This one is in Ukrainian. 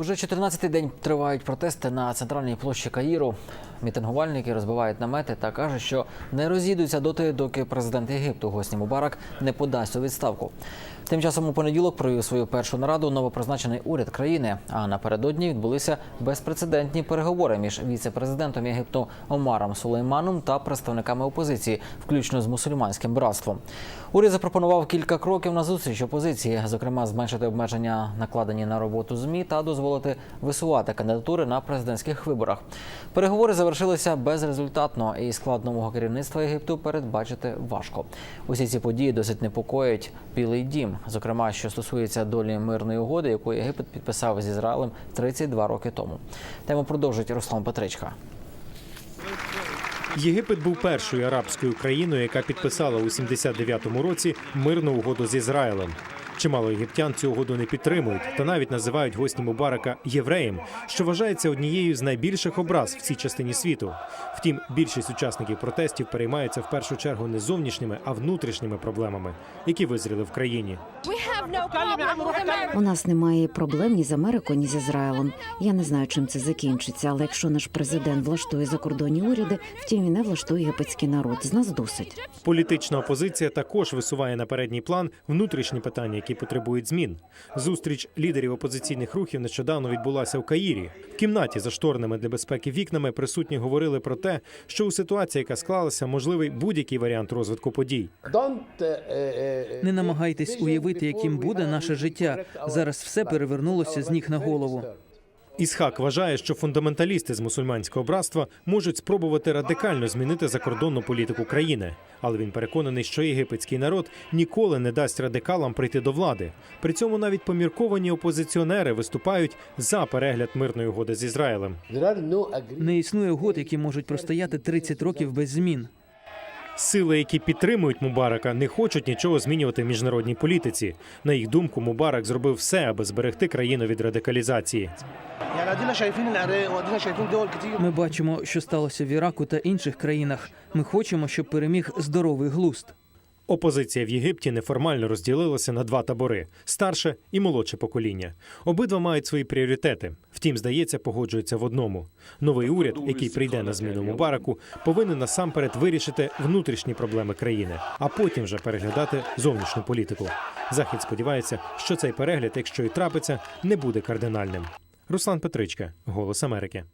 Уже 14-й день тривають протести на центральній площі Каїру. Мітингувальники розбивають намети та кажуть, що не розійдуться доти, доки президент Єгипту Госні Мубарак не подасть у відставку. Тим часом у понеділок провів свою першу нараду новопризначений уряд країни. А напередодні відбулися безпрецедентні переговори між віце-президентом Єгипту Омаром Сулейманом та представниками опозиції, включно з мусульманським братством. Уряд запропонував кілька кроків на зустріч опозиції, зокрема зменшити обмеження, накладені на роботу змі, та дозволити висувати кандидатури на президентських виборах. Переговори завершилися безрезультатно, і склад нового керівництва Єгипту передбачити важко. Усі ці події досить непокоїть Білий Дім, зокрема, що стосується долі мирної угоди, яку Єгипет підписав з Ізраїлем 32 роки тому. Тему продовжить Руслан Петричка. Єгипет був першою арабською країною, яка підписала у 79-му році мирну угоду з Ізраїлем. Чимало єгиптян цю угоду не підтримують та навіть називають гості Мубарака євреєм, що вважається однією з найбільших образ в цій частині світу. Втім, більшість учасників протестів переймаються в першу чергу не зовнішніми, а внутрішніми проблемами, які визріли в країні. У нас немає проблем ні з Америкою, ні з Ізраїлем. Я не знаю, чим це закінчиться, але якщо наш президент влаштує закордонні уряди, втім він не влаштує єгипетський народ. З нас досить. Політична опозиція також висуває на передній план внутрішні питання, які потребують змін. Зустріч лідерів опозиційних рухів нещодавно відбулася в Каїрі. В кімнаті за шторними для безпеки вікнами присутні говорили про те, що у ситуації, яка склалася, можливий будь-який варіант розвитку подій. Не намагайтесь уявити, яким буде наше життя. Зараз все перевернулося з ніг на голову. Ісхак вважає, що фундаменталісти з мусульманського братства можуть спробувати радикально змінити закордонну політику країни, але він переконаний, що єгипетський народ ніколи не дасть радикалам прийти до влади. При цьому навіть помірковані опозиціонери виступають за перегляд мирної угоди з Ізраїлем. Не існує угод, які можуть простояти 30 років без змін. Сили, які підтримують Мубарака, не хочуть нічого змінювати в міжнародній політиці. На їх думку, Мубарак зробив все, аби зберегти країну від радикалізації. Ми бачимо, що сталося в Іраку та інших країнах. Ми хочемо, щоб переміг здоровий глуст. Опозиція в Єгипті неформально розділилася на два табори старше і молодше покоління. Обидва мають свої пріоритети. Втім, здається, погоджуються в одному. Новий уряд, який прийде на зміну Мубараку, повинен насамперед вирішити внутрішні проблеми країни, а потім вже переглядати зовнішню політику. Захід сподівається, що цей перегляд, якщо і трапиться, не буде кардинальним. Руслан Петричка, Голос Америки.